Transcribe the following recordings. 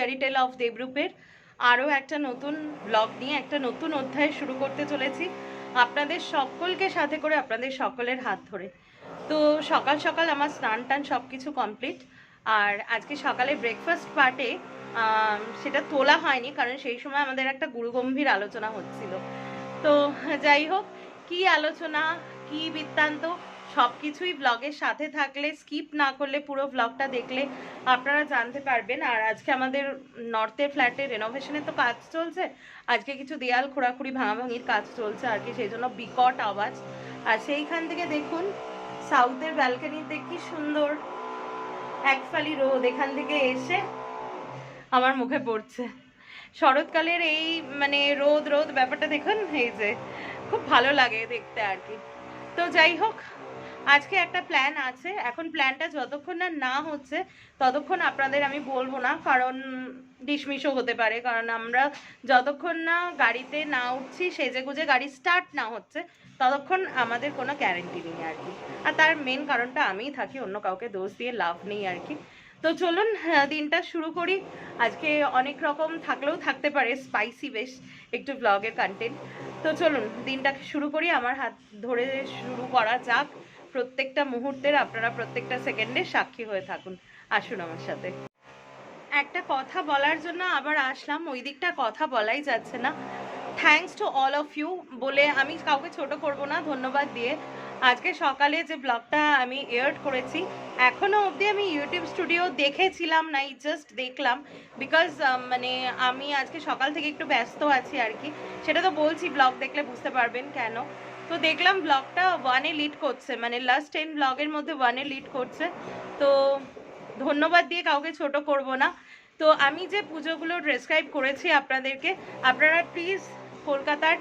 Fairy tale of দেবরূপের আরও একটা নতুন ব্লগ নিয়ে, একটা নতুন অধ্যায় শুরু করতে চলেছি। আপনাদের সকলকে সাথে করে আপনাদের সকলের হাত ধরে। তো সকাল সকাল আমার স্নান টান সব কিছু কমপ্লিট আর আজকে সকালে ব্রেকফাস্ট পার্টে সেটা তোলা হয়নি, কারণ সেই সময় আমাদের একটা গুরুগম্ভীর আলোচনা হচ্ছিল। তো যাই হোক, কি আলোচনা, কি বৃত্তান্ত সব কিছুই ব্লগের সাথে থাকলে স্কিপ না করলে পুরো ব্লগটা দেখলে আপনারা জানতে পারবেন। আর আজকে আমাদের নর্থের ফ্ল্যাটে রেনোভেশনের তো কাজ চলছে। আজকে কিছু দেয়াল খোঁড়াখুড়ি, ভাঙাভাঙির কাজ চলছে আর কি, সেই জন্য বিকট আওয়াজ। আর সেইখান থেকে দেখুন সাউথের ব্যালকনিতে কি সুন্দর একফালি রোদ এখান থেকে এসে আমার মুখে পড়ছে। শরৎকালের এই মানে রোদ রোদ ব্যাপারটা দেখুন, এই যে খুব ভালো লাগে দেখতে আর কি। তো যাই হোক আজকে একটা প্ল্যান আছে। এখন প্ল্যানটা যতক্ষণ না না হচ্ছে ততক্ষণ আপনাদের আমি বলব না কারণ ডিসমিসও হতে পারে। কারণ আমরা যতক্ষণ না গাড়িতে না উঠছি সেজে গুজে গাড়ি স্টার্ট না হচ্ছে ততক্ষণ আমাদের কোনো গ্যারেন্টি নেই আর কি। আর তার মেন কারণটা আমিই থাকি অন্য কাউকে দোষ দিয়ে লাভ নেই আর কি। তো চলুন আহ, দিনটা শুরু করি। আজকে অনেক রকম থাকলেও থাকতে পারে স্পাইসি বেশ একটু ব্লগের কন্টেন্ট তো চলুন দিনটাকে শুরু করি। আমার হাত ধরে শুরু করা যাক। প্রত্যেকটা মুহূর্তের আপনারা প্রত্যেকটা সেকেন্ডে সাক্ষী হয়ে থাকুন। আসুন আমার সাথে। একটা কথা বলার জন্য আবার আসলাম, ওই দিকটা কথা বলাই যাচ্ছে না। Thanks to all of you বলে আমি কাউকে ছোট করব না, ধন্যবাদ দিয়ে। আজকে সকালে যে ব্লগটা আমি এয়ার্ড করেছি এখনও অবধি আমি ইউটিউব স্টুডিও দেখেছিলাম না জাস্ট দেখলাম। বিকজ মানে আমি আজকে সকাল থেকে একটু ব্যস্ত আছি আর কি। সেটা তো বলছি ব্লগ দেখলে বুঝতে পারবেন কেন। তো দেখলাম ব্লগটা ওয়ানে লিড করছে মানে লাস্ট টেন ব্লগের মধ্যে ওয়ানে লিড করছে। তো ধন্যবাদ দিয়ে কাউকে ছোট করব না। তো আমি যে পুজোগুলো ডেসক্রাইব করেছি আপনাদেরকে, আপনারা প্লিজ কলকাতার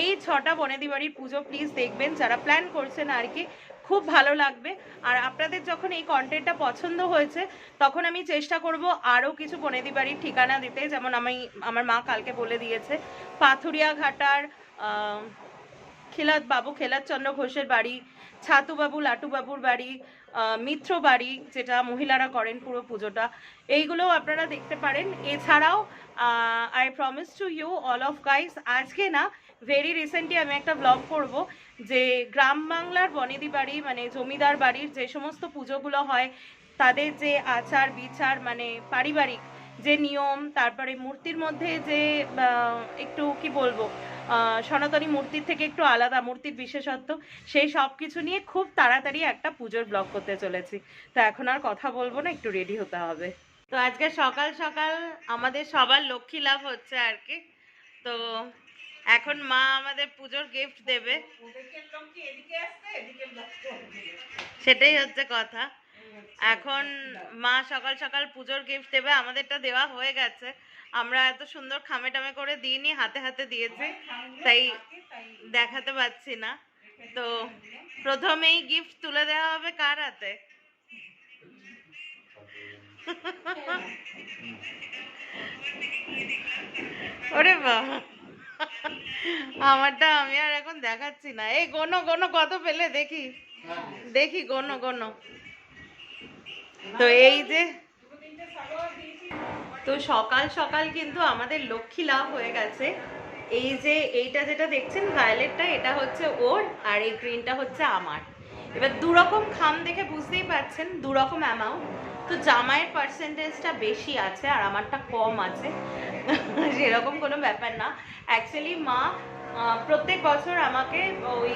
এই ছটা বনেদি বাড়ির পুজো প্লিজ দেখবেন। যারা প্ল্যান করছেন আর কি, খুব ভালো লাগবে। আর আপনাদের যখন এই কন্টেন্টটা পছন্দ হয়েছে, তখন আমি চেষ্টা করব আরও কিছু বনেদি বাড়ির ঠিকানা দিতে। যেমন আমি, আমার মা কালকে বলে দিয়েছে পাথুরিয়া ঘাটার খেলাত বাবু খেলাত চন্দ্র ঘোষের বাড়ি, ছাতুবাবু লাটুবাবুর বাড়ি মিত্র বাড়ি, যেটা মহিলারা করেন পুরো পুজোটা। এইগুলোও আপনারা দেখতে পারেন। এছাড়াও I promise to you all of guys আজকে না ভেরি রিসেন্টলি আমি একটা ব্লগ করব, যে গ্রাম বাংলার বনেদি বাড়ি মানে জমিদার বাড়ির যে সমস্ত পুজোগুলো হয়, তাদের যে আচার বিচার মানে পারিবারিক যে নিয়ম তারপরে মূর্তির মধ্যে যে একটু কি বলব সনাতনী মূর্তির থেকে একটু আলাদা মূর্তির বিশেষত্ব সেই সব কিছু নিয়ে খুব তাড়াতাড়ি একটা পুজোর ব্লগ করতে চলেছি। তো এখন আর কথা বলব না একটু রেডি হতে হবে। তো আজকে সকাল সকাল আমাদের সবার লক্ষ্মী লাভ হচ্ছে আর কি। তো এখন মা আমাদের পুজোর গিফট দেবে। সেটাই হচ্ছে কথা। এখন মা সকাল সকাল পুজোর গিফট দেবে, আমাদেরটা দেওয়া হয়ে গেছে। আমরা এত সুন্দর খামে টামে করে দিইনি, হাতে হাতে দিয়েছি, তাই দেখাতে পাচ্ছি না। তো প্রথমেই গিফট তুলে দেওয়া হবে কার হাতে? ওরে বাবা। আমারটা আমি আর এখন দেখাচ্ছি না। এই গোনো গোনো কত পেলে দেখি। দেখি, গোনো গোনো। তো এই যে তো সকাল সকাল কিন্তু আমাদের লক্ষ্মী লাভ হয়ে গেছে। এই যে এইটা যেটা দেখছেন ভায়োলেটটা এটা হচ্ছে ওর আর এই গ্রিনটা হচ্ছে আমার। এবার দু রকম খাম দেখে বুঝতেই পারছেন দু রকম অ্যামাউন্ট তো জামাইয়ের পার্সেন্টেজটা বেশি আছে আর আমারটা কম আছে। সেরকম কোনো ব্যাপার না। অ্যাকচুয়ালি মা প্রত্যেক বছর আমাকে ওই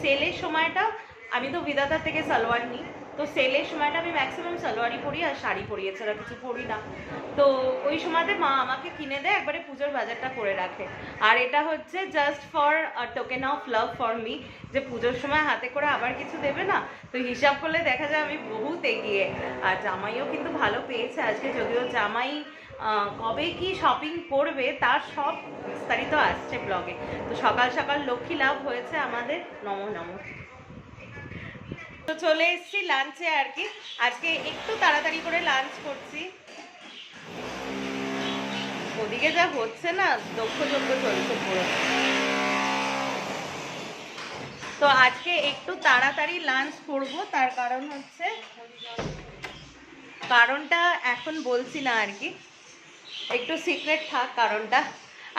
সেলের সময়টা আমি তো বিদাতা থেকে সালোয়ার নিই। তো সেলের সময়টা আমি ম্যাক্সিমাম সালোয়ারই পরি আর শাড়ি পরি, এছাড়া কিছু পরি না। তো ওই সময়তে মা আমাকে কিনে দেয়, একবারে পুজোর বাজারটা করে রাখে। আর এটা হচ্ছে just for token of love for me যে পুজোর সময় হাতে করে আবার কিছু দেবে না? তো হিসাব করলে দেখা যায় আমি বহুত এগিয়ে। আর জামাইও কিন্তু ভালো পেয়েছে আজকে, যদিও জামাই কবে কি শপিং করবে, তার সব বিস্তারিত আসছে ব্লগে তো সকাল সকাল লক্ষ্মী লাভ হয়েছে আমাদের। নম নম। তো চলে এসেছি লাঞ্চে আর কি। আজকে একটু তাড়াতাড়ি করে লাঞ্চ করছি। ওদিকে যা হচ্ছে না দক্ষযজ্ঞ চলছে পুরো। তো আজকে একটু তাড়াতাড়ি লাঞ্চ করব, তার কারণ হচ্ছে কারণটা এখন বলছি না আর কি। একটু সিক্রেট থাক কারণটা।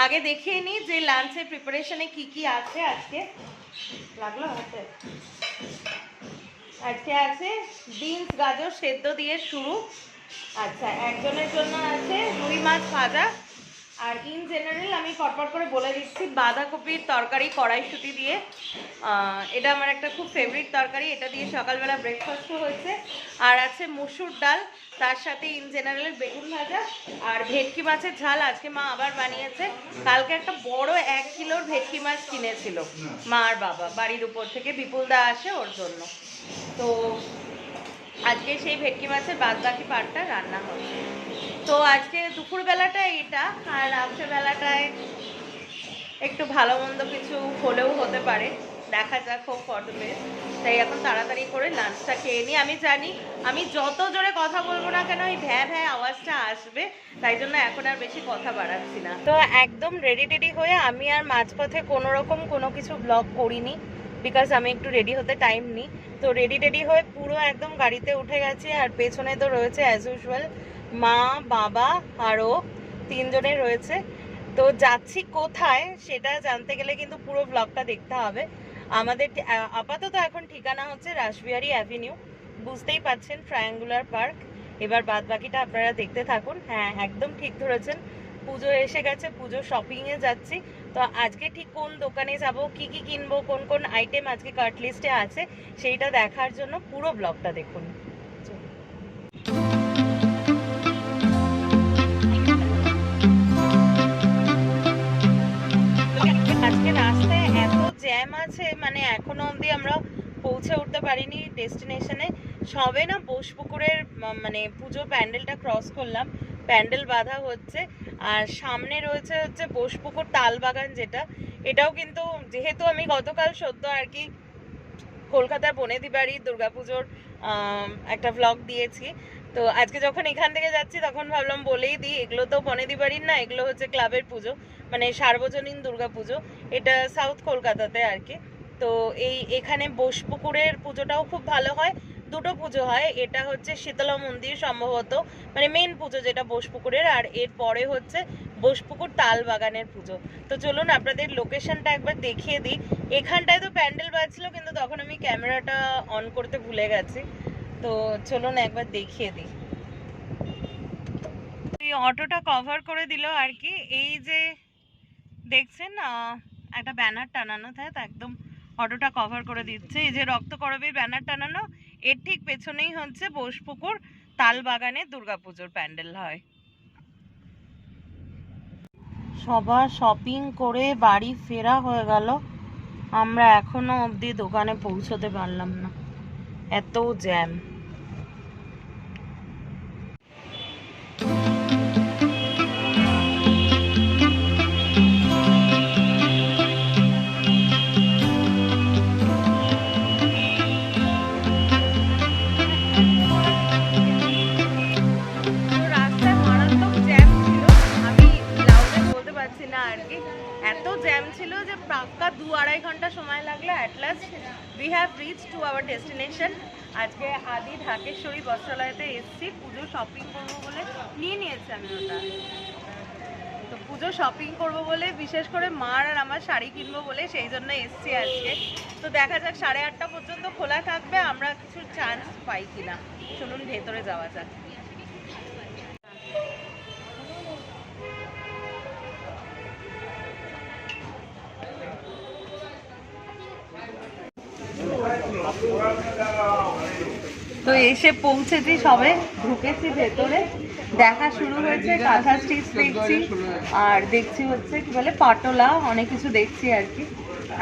আগে দেখিয়ে নিই যে লাঞ্চের প্রিপারেশনে কি কি আছে আজকে। লাগল হাতে? আজকে আছে বিনস, গাজর সেদ্ধ দিয়ে শুরু। আচ্ছা একজনের জন্য আছে রুই মাছ ভাজা। আর ইন জেনারেল আমি ফটফট করে বলে দিচ্ছি, বাঁধাকপির তরকারি, কড়াইশুটি দিয়ে। এটা আমার একটা খুব ফেভারিট তরকারি, এটা দিয়ে সকালবেলা ব্রেকফাস্টও হয়েছে। আর আছে মুসুর ডাল, তার সাথে ইন জেনারেল বেগুন ভাজা আর ভেটকি মাছের ঝাল। আজকে মা আবার বানিয়েছে। কালকে একটা বড় এক কিলোর ভেটকি মাছ কিনেছিল মা আর বাবা। বাড়ির উপর থেকে বিপুলদা আসে ওর জন্য। তো আজকে সেই ভেটকি মাছের বাদ বাকি পাটটা রান্না হবে। তো আজকে দুপুরবেলাটা এটা আর রাত্রেবেলাটায় একটু ভালো মন্দ কিছু হলেও হতে পারে। দেখা যাক হোক ফটোমে তাই এখন তাড়াতাড়ি করে লাঞ্চটা খেয়ে নিই। আমি জানি, আমি যত জোরে কথা বলব না কেন ওই ভ্যা ভ্যা আওয়াজটা আসবে, তাই জন্য এখন আর বেশি কথা বাড়াচ্ছি না। তো একদম রেডি টেডি হয়ে আমি আর মাঝপথে কোনো রকম কোনো কিছু ব্লগ করিনি। বিকজ আমি একটু রেডি হতে টাইম নিই। তো রেডি টেডি হয়ে পুরো একদম গাড়িতে উঠে গেছি আর পেছনে তো রয়েছে অ্যাজ ইউজুয়াল মা, বাবা, আরও তিনজনে রয়েছে। তো যাচ্ছি কোথায় সেটা জানতে গেলে কিন্তু পুরো ব্লগটা দেখতে হবে। আমাদের আপাতত এখন ঠিকানা হচ্ছে রাসবিহারি অ্যাভিনিউ বুঝতেই পাচ্ছেন ট্রায়াঙ্গুলার পার্ক এবার বাদ বাকিটা আপনারা দেখতে থাকুন। হ্যাঁ একদম ঠিক ধরেছেন। পুজো এসে গেছে, পুজো শপিংয়ে যাচ্ছি। তো আজকে ঠিক কোন দোকানে যাব, কি কি কিনবো, কোন কোন আইটেম আজকে কার্ট লিস্টে আছে, সেইটা দেখার জন্য পুরো ব্লগটা দেখুন। আজকে রাস্তায় এত জ্যাম আছে মানে এখনও অবধি আমরা পৌঁছে উঠতে পারিনি ডেস্টিনেশনে সবে না বোসপুকুরের মানে পুজো প্যান্ডেলটা ক্রস করলাম। প্যান্ডেল বাঁধা হচ্ছে। আর সামনে রয়েছে হচ্ছে বোসপুকুর তালবাগান যেটা। এটাও কিন্তু যেহেতু আমি গতকাল সদ্য আর কি কলকাতার বনেদি বাড়ি দুর্গাপুজোর একটা ভ্লগ দিয়েছি। তো আজকে যখন এখান থেকে যাচ্ছি, তখন ভাবলাম বলেই দিই, এগুলো তো বনেদি বাড়ির না, এগুলো হচ্ছে ক্লাবের পুজো মানে সার্বজনীন দুর্গা পুজো এটা সাউথ কলকাতাতে আর কি। তো এই এখানে বোসপুকুরের পুজোটাও খুব ভালো হয়। দুটো পুজো হয়। এটা হচ্ছে শীতলা মন্দির সম্ভবত মানে মেন পুজো যেটা বোসপুকুরের, আর এর পরে হচ্ছে বোসপুকুর তাল বাগানের পুজো। তো চলুন আপনাদের লোকেশনটা একবার দেখিয়ে দিই। এখানটায় তো প্যান্ডেল বাজছিল, কিন্তু তখন আমি ক্যামেরাটা অন করতে ভুলে গেছি। তো চলুন একবার দেখিয়ে দিই। এই অটোটা কভার করে দিল আর কি। এই যে দেখছেন একটা ব্যানার টানানো থাকে একদম অটোটা কভার করে দিচ্ছে। এই যে রক্ত করবীর ব্যানার টানানো এর ঠিক পেছনেই হচ্ছে বোসপুকুর। তালবাগানে দুর্গাপুজোর প্যান্ডেল হয়। সবার শপিং করে বাড়ি ফেরা হয়ে গেল। আমরা এখনও অবধি দোকানে পৌঁছতে পারলাম না। এত জ্যাম। করে মার আর আমার শাড়ি কিনবো বলে সেই জন্য এসছি আজকে। তো দেখা যাক, সাড়ে আটটা পর্যন্ত খোলা থাকবে, আমরা কিছু চান্স পাই কিনা। চলুন ভেতরে যাওয়া যাক। তো এসে পৌঁছেছি সবে, ঢুকেছি ভেতরে। দেখা শুরু হয়েছে, কাঁথা স্টিচ দেখছি, আর দেখছি হচ্ছে কি বলে, পাটোলা, অনেক কিছু দেখছি আর কি।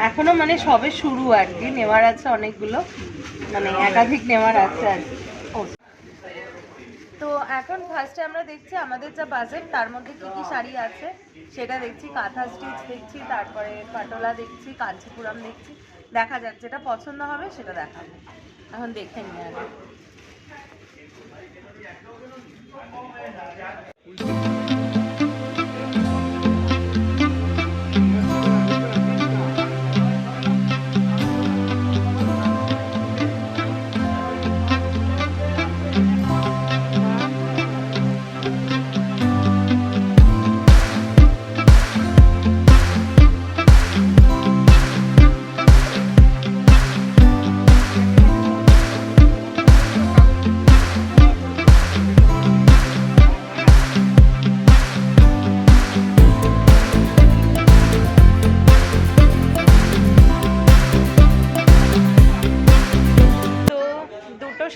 এখনও মানে সবে শুরু আর কি, নেওয়ার আছে অনেকগুলো মানে একাধিক নেওয়ার আছে আর কি। তো এখন ফার্স্টে আমরা দেখছি আমাদের যা বাজেট তার মধ্যে কি কি শাড়ি আছে, সেটা দেখছি, কাঁথা স্টিচ দেখছি, তারপরে পাটোলা দেখছি, কাঞ্চিপুরম দেখছি, দেখা যাক যেটা পছন্দ হবে সেটা দেখাবো। এখন দেখে নিই আগে Thank you.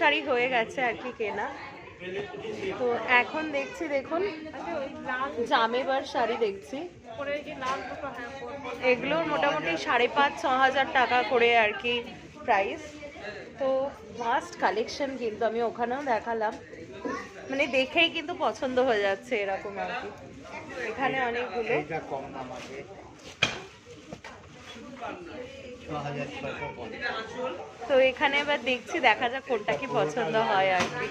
শাড়ি হয়ে গেছে আর কি কেনা। তো এখন দেখছি, দেখুন, জামেবার শাড়ি দেখছি। এগুলোর মোটামুটি সাড়ে পাঁচ, ছ হাজার টাকা করে আর কি প্রাইস তো মাস্ট কালেকশন কিন্তু আমি ওখানেও দেখালাম। মানে দেখেই কিন্তু পছন্দ হয়ে যাচ্ছে এরকম আর কি। এখানে অনেকগুলো। কম দাম আছে। তো এখানে এবার দেখছি দেখা যাক কোনটা কি পছন্দ হয় আর কি।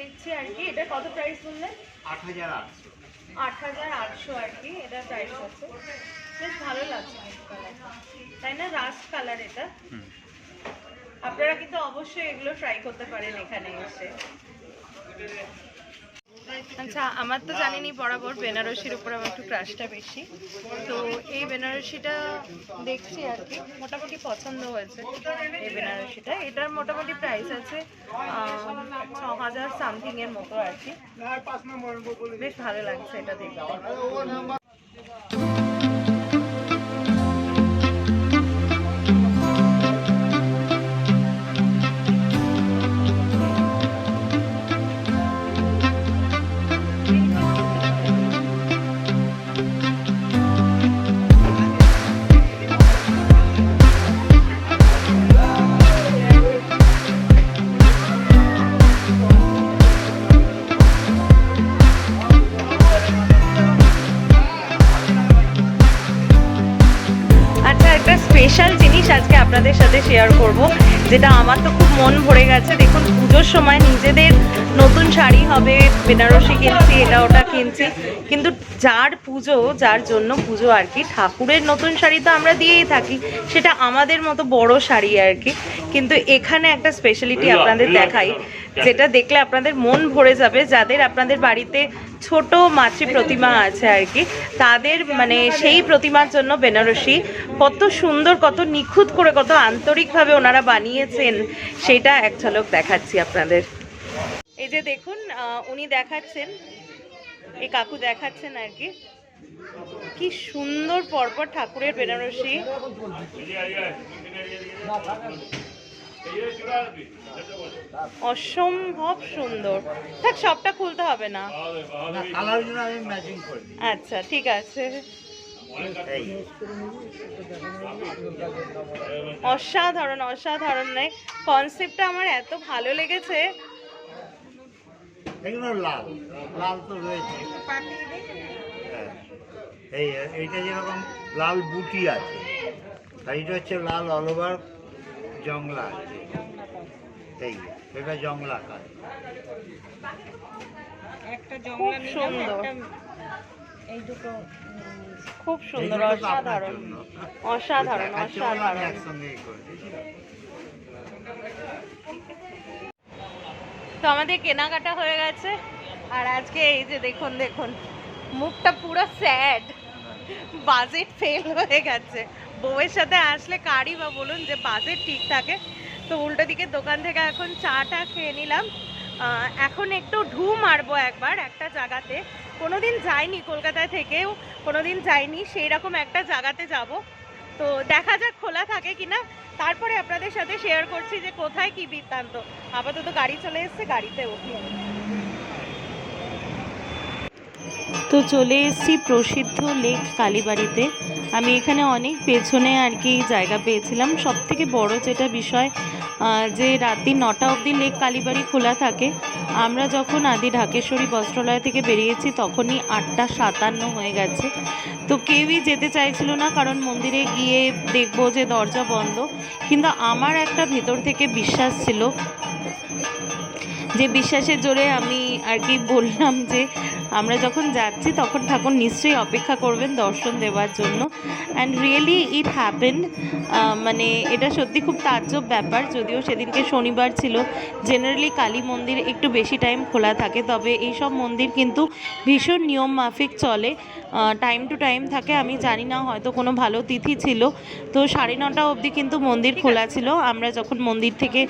দেখছি আর কি এটা কত প্রাইস বললেন আট হাজার আটশো। আট হাজার আটশো আর কি এটা প্রাইস আছে। বেশ ভালো লাগছে তাই না? রাস্ট কালার এটা। আপনারা কিন্তু অবশ্যই এগুলো ট্রাই করতে পারেন এখানে এসে। আচ্ছা আমার তো জানিনি বরাবর বেনারসির উপর আমার একটু ক্রাশটা বেশি। তো এই বেনারসিটা দেখছি আর কি, মোটামুটি পছন্দ হয়েছে এই বেনারসিটা। এটার মোটামুটি প্রাইস আছে ছ হাজার সামথিংয়ের মতো আর কি। বেশ ভালো লাগছে এটা দেখতে। শেয়ার করব যেটা আমার তো খুব মন ভরে গেছে। দেখুন পুজোর সময় নিজেদের নতুন শাড়ি হবে বেনারসি কিনছি এটা ওটা কিনছি। কিন্তু যার পুজো যার জন্য পুজো আর কি ঠাকুরের নতুন শাড়ি তো আমরা দিয়েই থাকি সেটা আমাদের মতো বড় শাড়ি আর কি। কিন্তু এখানে একটা স্পেশালিটি আপনাদের দেখাই। যেটা দেখলে আপনাদের মন ভরে যাবে যাদের আপনাদের বাড়িতে ছোট মাতৃ প্রতিমা আছে আর কি তাদের মানে সেই প্রতিমার জন্য বেনারসি কত সুন্দর কত নিখুঁত করে কত আন্তরিকভাবে ওনারা বানিয়েছেন সেটা এক ঝলক দেখাচ্ছি আপনাদের এই যে দেখুন উনি দেখাচ্ছেন এই কাকু দেখাচ্ছেন আর কি কি সুন্দর পরপর ঠাকুরের বেনারসি অসম্ভব সুন্দর। থাক সবটা খুলতে হবে না। আচ্ছা ঠিক আছে। অসাধারণ অসাধারণ। নেই কনসেপ্টটা আমার এত ভালো লেগেছে। এগুলো লাল। লাল তো রয়েছে। হ্যাঁ। এই এইটা যেরকম লাল বুটি আছে আর এটা হচ্ছে লাল অল ওভার জংলা আছে। এই এটা জংলা কাজ খুব সুন্দর। অসাধারণ। অসাধারণ অসাধারণ। তো আমাদের কেনাকাটা হয়ে গেছে আর আজকে এই যে দেখুন দেখুন মুখটা পুরো স্যাড বাজেট ফেল হয়ে গেছে। বউয়ের সাথে আসলে কারই বা বলুন যে বাজেট ঠিক থাকে। তো উল্টো দিকে দোকান থেকে এখন চাটা খেয়ে নিলাম। এখন একটু ঢু মারবো একবার একটা জায়গাতে। কোনো দিন যাইনি কলকাতায় থেকেও কোনো দিন যাইনি সেই রকম একটা জায়গাতে যাব। তো দেখা যাক খোলা থাকে কিনা। তারপরে আপনাদের সাথে শেয়ার করছি যে কোথায় কি বৃত্তান্ত। আপাতত গাড়ি চলে এসছে, গাড়িতে উঠি তো চলে এসেছি প্রসিদ্ধ লেক কালীবাড়িতে। আমি এখানে অনেক পেছনে আর কি জায়গা পেয়েছিলাম। সব থেকে বড় যেটা বিষয় যে রাত্রি নটা অবধি লেক কালীবাড়ি খোলা থাকে, আমরা যখন আদি ঢাকেশ্বরী বস্ত্রালয় থেকে বেরিয়েছি তখনই আটটা সাতান্ন হয়ে গেছে। তো কেউই যেতে চাইছিল না, কারণ মন্দিরে গিয়ে দেখব যে দরজা বন্ধ। কিন্তু আমার একটা ভেতর থেকে বিশ্বাস ছিল, যে বিশ্বাসের জোরে আমি আর কি বললাম যে আমরা যখন যাচ্ছি, তখন ঠাকুর নিশ্চয়ই অপেক্ষা করবেন দর্শন দেওয়ার জন্য। অ্যান্ড রিয়েলি ইট হ্যাপেন মানে এটা সত্যি খুব তাজ্জব ব্যাপার, যদিও সেদিনকে শনিবার ছিল। জেনারেলি কালী মন্দির একটু বেশি টাইম খোলা থাকে, তবে এই সব মন্দির কিন্তু ভীষণ নিয়ম মাফিক চলে। টাইম টু টাইম থাকে, আমি জানি না, হয়তো কোনো ভালো তিথি ছিল। তো সাড়ে নটা অবধি কিন্তু মন্দির খোলা ছিল। আমরা যখন মন্দির থেকে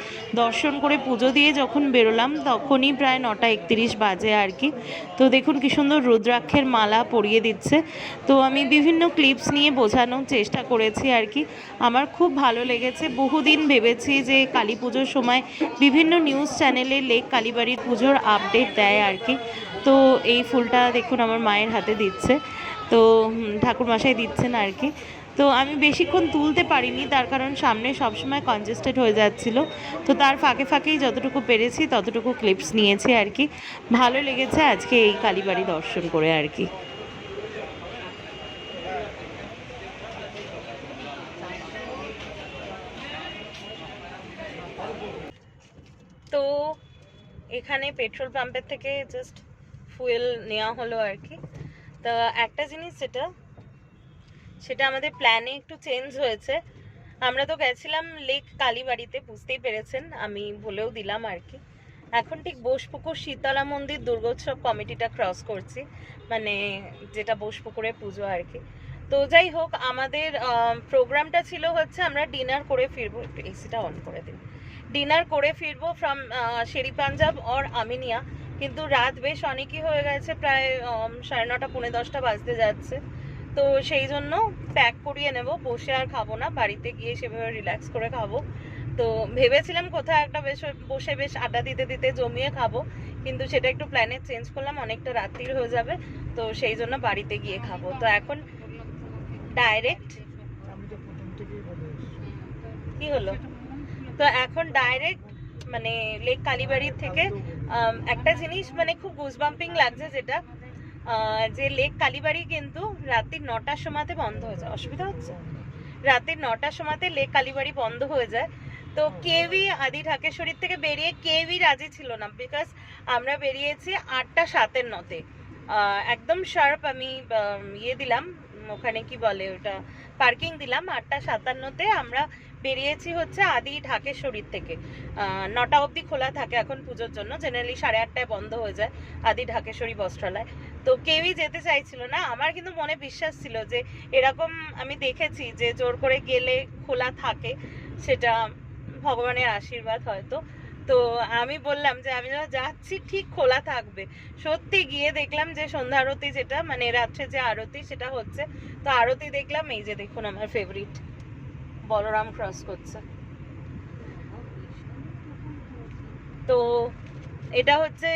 দর্শন করে পুজো দিয়ে যখন বেরোলাম, তখনই প্রায় নটা একত্রিশ বাজে আর কি। তো দেখুন দেখুন কি সুন্দর রুদ্রাক্ষের মালা পরিয়ে দিচ্ছে। তো আমি বিভিন্ন ক্লিপস নিয়ে বোঝানোর চেষ্টা করেছি আর কি। আমার খুব ভালো লেগেছে। বহুদিন ভেবেছি যে কালী পুজোর সময় বিভিন্ন নিউজ চ্যানেলে লেক কালীবাড়ির পুজোর আপডেট দেয় আর কি। তো এই ফুলটা দেখুন আমার মায়ের হাতে দিচ্ছে। তো ঠাকুরমশাই দিচ্ছেন আর কি। তো আমি বেশিক্ষণ তুলতে পারিনি, তার কারণ সামনে সবসময় কনজেস্টেড হয়ে যাচ্ছিল। তো তার ফাঁকে ফাঁকেই যতটুকু পেরেছি, ততটুকু ক্লিপস নিয়েছি আর কি। ভালো লেগেছে আজকে এই কালীবাড়ি দর্শন করে আর কি। তো এখানে পেট্রোল পাম্পের থেকে জাস্ট ফুয়েল নেওয়া হলো আর কি। তা একটা জিনিস যেটা সেটা আমাদের প্ল্যানে একটু চেঞ্জ হয়েছে। আমরা তো গেছিলাম লেক কালীবাড়িতে, বুঝতেই পেরেছেন, আমি বলেও দিলাম আর কি। এখন ঠিক বোসপুকুর শীতলা মন্দির দুর্গোৎসব কমিটিটা ক্রস করছি মানে যেটা বোসপুকুরে পুজো আর কি। তো যাই হোক, আমাদের প্রোগ্রামটা ছিল হচ্ছে আমরা ডিনার করে ফিরবো, একটু এসিটা অন করে দিন। ডিনার করে ফিরবো ফ্রম শেরি পাঞ্জাব অর আমিনিয়া কিন্তু রাত বেশ অনেকই হয়ে গেছে, প্রায় সাড়ে নটা, পৌনে দশটা বাজতে যাচ্ছে। তো সেই জন্য প্যাক করিয়ে নেব, বসে আর খাব না, বাড়িতে গিয়ে সেভাবে রিল্যাক্স করে খাব। তো ভেবেছিলাম কোথাও একটা বেশ, বসে বেশ আড্ডা দিতে দিতে জমিয়ে খাব, কিন্তু সেটা একটু প্ল্যানে চেঞ্জ করলাম, অনেকটা রাত্রির হয়ে যাবে, তো সেই জন্য বাড়িতে গিয়ে খাব। তো এখন ডাইরেক্ট কি হলো? তো এখন ডাইরেক্ট মানে লেক কালীবাড়ির থেকে একটা জিনিস মানে খুব গুজবাম্পিং লাগছে যেটা যে লেক কালীবাড়ি কিন্তু রাত্রি নটার সময়তে বন্ধ হয়ে যায়। অসুবিধা হচ্ছে? রাত্রি নটার সময়তে লেক কালীবাড়ি বন্ধ হয়ে যায়। তো কেউই আদি ঢাকেশ্বরীর থেকে বেরিয়ে কেউই রাজি ছিল না বিকজ আমরা বেরিয়েছি আটটা সাতের নতে একদম শার্প আমি ইয়ে দিলাম, ওখানে কি বলে ওটা পার্কিং দিলাম। আটটা সাতান্নতে আমরা বেরিয়েছি হচ্ছে আদি ঢাকেশ্বরীর থেকে। নটা অবধি খোলা থাকে এখন পুজোর জন্য। জেনারেলি সাড়ে আটটায় বন্ধ হয়ে যায় আদি ঢাকেশ্বরী বস্ত্রালয় তো কেউই যেতে চাইছিল না। আমার কিন্তু মনে বিশ্বাস ছিল যে এরকম আমি দেখেছি যে জোর করে গেলে খোলা থাকে, সেটা ভগবানের আশীর্বাদ হয়তো। তো আমি বললাম যে আমি যখন যাচ্ছি ঠিক খোলা থাকবে। সত্যি গিয়ে দেখলাম যে সন্ধ্যা আরতি যেটা মানে রাত্রে যে আরতি সেটা হচ্ছে। তো আরতি দেখলাম, এই যে দেখুন আমার ফেভারিট বলরাম ক্রস করছে। তো এটা হচ্ছে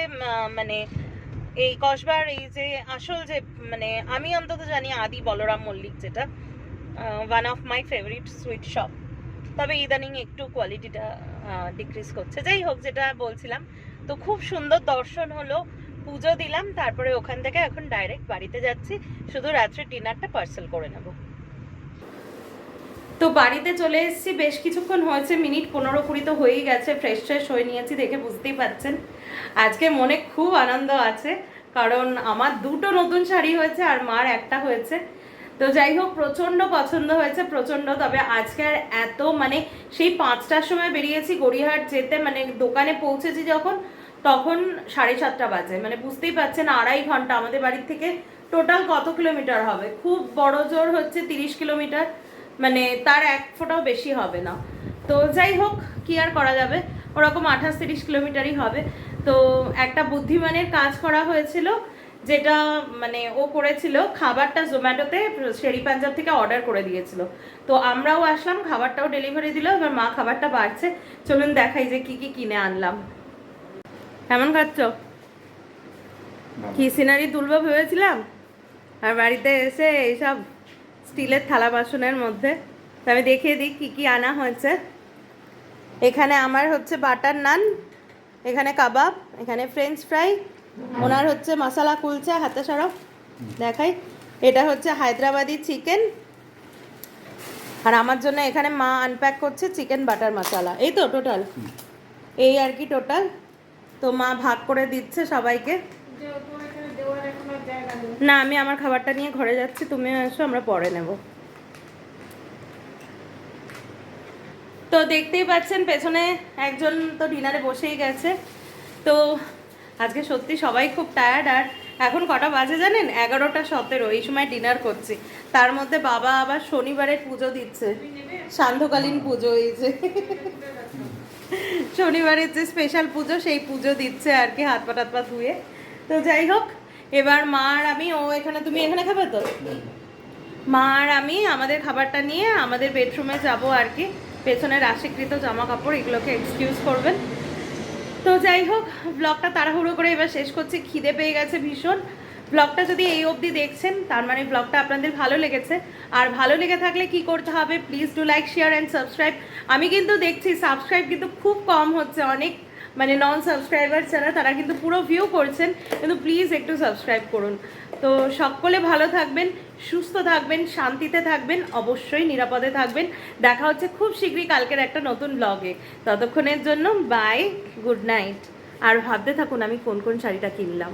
মানে এই কসবার, এই যে আসল যে মানে আমি অন্তত জানি আদি বলরাম মল্লিক যেটা one of my favourite sweet shop তবে ইদানিং একটু কোয়ালিটিটা ডিক্রিজ করছে। যাই হোক, যেটা বলছিলাম, তো খুব সুন্দর দর্শন হলো, পুজো দিলাম, তারপরে ওখান থেকে এখন ডাইরেক্ট বাড়িতে যাচ্ছি, শুধু রাত্রে ডিনারটা পার্সেল করে নেব। তো বাড়িতে চলে এসেছি। বেশ কিছুক্ষণ হয়েছে, মিনিট পনেরো কুড়ি তো হয়েই গেছে ফ্রেশ ফ্রেশ হয়ে নিয়েছি দেখে বুঝতেই পাচ্ছেন আজকে মনে খুব আনন্দ আছে, কারণ আমার দুটো নতুন শাড়ি হয়েছে আর মার একটা হয়েছে। তো যাই হোক, প্রচণ্ড পছন্দ হয়েছে, প্রচণ্ড, তবে আজকে আর এত মানে সেই পাঁচটার সময় বেরিয়েছি গড়িয়াহাট যেতে মানে দোকানে পৌঁছেছি যখন, তখন সাড়ে সাতটা বাজে। মানে বুঝতেই পারছেন, আড়াই ঘণ্টা আমাদের বাড়ির থেকে টোটাল কত কিলোমিটার হবে? খুব বড় জোর হচ্ছে তিরিশ কিলোমিটার। মানে তার এক ফোঁটাও বেশি হবে না। তো যাই হোক কি আর করা যাবে? ওরকম আঠাশ তিরিশ কিলোমিটারই হবে। তো একটা বুদ্ধিমানের কাজ করা হয়েছিল যেটা মানে ও করেছিল খাবারটা জোম্যাটোতে শেরি পাঞ্জাব থেকে অর্ডার করে দিয়েছিল। তো আমরাও আসলাম খাবারটাও ডেলিভারি দিল এবার মা খাবারটা বাড়ছে। চলুন দেখাই যে কি কি কিনে আনলাম। কেমন খাচ্ছ? কি সিনারি তুলবো ভেবেছিলাম? আর বাড়িতে এসে এইসব স্টিলের থালা বাসনের মধ্যে। তো আমি দেখিয়ে দিই কী কী আনা হয়েছে। এখানে আমার হচ্ছে বাটার নান এখানে কাবাব এখানে ফ্রেঞ্চ ফ্রাই ওনার হচ্ছে মশলা কুলচা হাতে সরব দেখাই। এটা হচ্ছে হায়দ্রাবাদি চিকেন। আর আমার জন্য এখানে মা আনপ্যাক করছে চিকেন বাটার মশলা। এই তো টোটাল এই আর কি টোটাল তো মা ভাগ করে দিচ্ছে সবাইকে। না, আমি আমার খাবারটা নিয়ে ঘরে যাচ্ছি তুমি এসো, আমরা পরে নেব। তো দেখতেই পাচ্ছেন, পেছনে একজন তো ডিনারে বসেই গেছে। তো আজকে সত্যি সবাই খুব টায়ার্ড আর এখন কটা বাজে জানেন? এগারোটা সতেরো, এই সময় ডিনার করছি। তার মধ্যে বাবা আবার শনিবারের পুজো দিচ্ছে। সান্ধ্যকালীন পুজো এই যে। শনিবারের যে স্পেশাল পুজো, সেই পুজো দিচ্ছে আর কি, হাত পা টাত পা ধুয়ে। তো যাই হোক এবার মা আর আমি, ও এখানে, তুমি এখানে খাবে তো? মা আর আমি আমাদের খাবারটা নিয়ে আমাদের বেডরুমে যাব আর কি। পেছনে রাশিকৃত জামা কাপড় এগুলোকে এক্সকিউজ করবেন। তো যাই হোক ব্লগটা তাড়াহুড়ো করে এবার শেষ করছি। খিদে পেয়ে গেছে ভীষণ। ব্লগটা যদি এই অবধি দেখছেন, তার মানে ব্লগটা আপনাদের ভালো লেগেছে। আর ভালো লেগে থাকলে কি করতে হবে please do like share and subscribe আমি কিন্তু দেখছি সাবস্ক্রাইব কিন্তু খুব কম হচ্ছে, অনেক মানে নন সাবস্ক্রাইবার যারা, তারা কিন্তু পুরো ভিউ করছেন, কিন্তু প্লিজ একটু সাবস্ক্রাইব করুন। তো সকলে ভালো থাকবেন, সুস্থ থাকবেন, শান্তিতে থাকবেন, অবশ্যই নিরাপদে থাকবেন। দেখা হচ্ছে খুব শীঘ্রই কালকের একটা নতুন ব্লগে ততক্ষণের জন্য বাই গুড নাইট আর ভাবতে থাকুন আমি কোন কোন শাড়িটা কিনলাম।